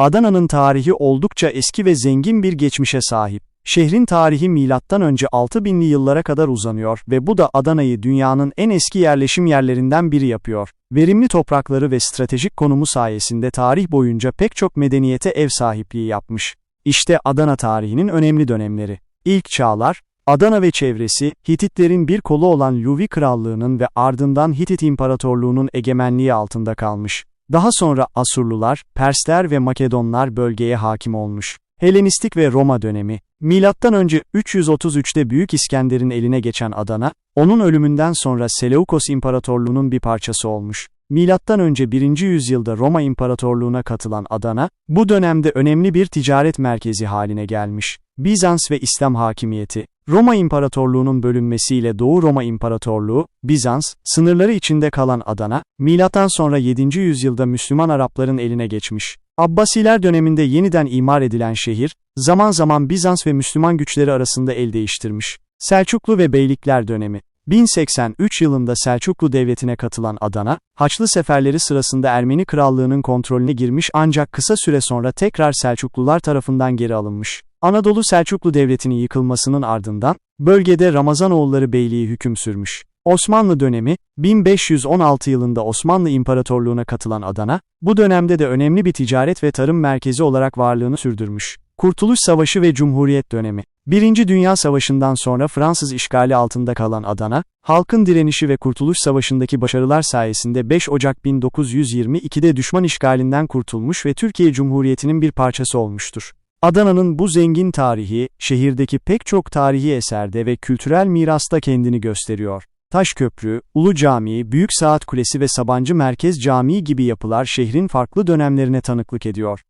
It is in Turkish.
Adana'nın tarihi oldukça eski ve zengin bir geçmişe sahip. Şehrin tarihi milattan önce 6000'li yıllara kadar uzanıyor ve bu da Adana'yı dünyanın en eski yerleşim yerlerinden biri yapıyor. Verimli toprakları ve stratejik konumu sayesinde tarih boyunca pek çok medeniyete ev sahipliği yapmış. İşte Adana tarihinin önemli dönemleri. İlk çağlar, Adana ve çevresi, Hititlerin bir kolu olan Luvi Krallığı'nın ve ardından Hitit İmparatorluğu'nun egemenliği altında kalmış. Daha sonra Asurlular, Persler ve Makedonlar bölgeye hakim olmuş. Helenistik ve Roma dönemi, Milattan önce 333'te Büyük İskender'in eline geçen Adana, onun ölümünden sonra Seleukos İmparatorluğu'nun bir parçası olmuş. Milattan önce 1. yüzyılda Roma İmparatorluğu'na katılan Adana, bu dönemde önemli bir ticaret merkezi haline gelmiş. Bizans ve İslam hakimiyeti, Roma İmparatorluğu'nun bölünmesiyle Doğu Roma İmparatorluğu, Bizans, sınırları içinde kalan Adana, milattan sonra 7. yüzyılda Müslüman Arapların eline geçmiş. Abbasiler döneminde yeniden imar edilen şehir, zaman zaman Bizans ve Müslüman güçleri arasında el değiştirmiş. Selçuklu ve Beylikler dönemi 1083 yılında Selçuklu Devleti'ne katılan Adana, Haçlı seferleri sırasında Ermeni Krallığı'nın kontrolüne girmiş ancak kısa süre sonra tekrar Selçuklular tarafından geri alınmış. Anadolu Selçuklu Devleti'nin yıkılmasının ardından, bölgede Ramazanoğulları Beyliği hüküm sürmüş. Osmanlı dönemi, 1516 yılında Osmanlı İmparatorluğu'na katılan Adana, bu dönemde de önemli bir ticaret ve tarım merkezi olarak varlığını sürdürmüş. Kurtuluş Savaşı ve Cumhuriyet dönemi Birinci Dünya Savaşı'ndan sonra Fransız işgali altında kalan Adana, halkın direnişi ve Kurtuluş Savaşı'ndaki başarılar sayesinde 5 Ocak 1922'de düşman işgalinden kurtulmuş ve Türkiye Cumhuriyeti'nin bir parçası olmuştur. Adana'nın bu zengin tarihi, şehirdeki pek çok tarihi eserde ve kültürel mirasta kendini gösteriyor. Taşköprü, Ulu Camii, Büyük Saat Kulesi ve Sabancı Merkez Camii gibi yapılar şehrin farklı dönemlerine tanıklık ediyor.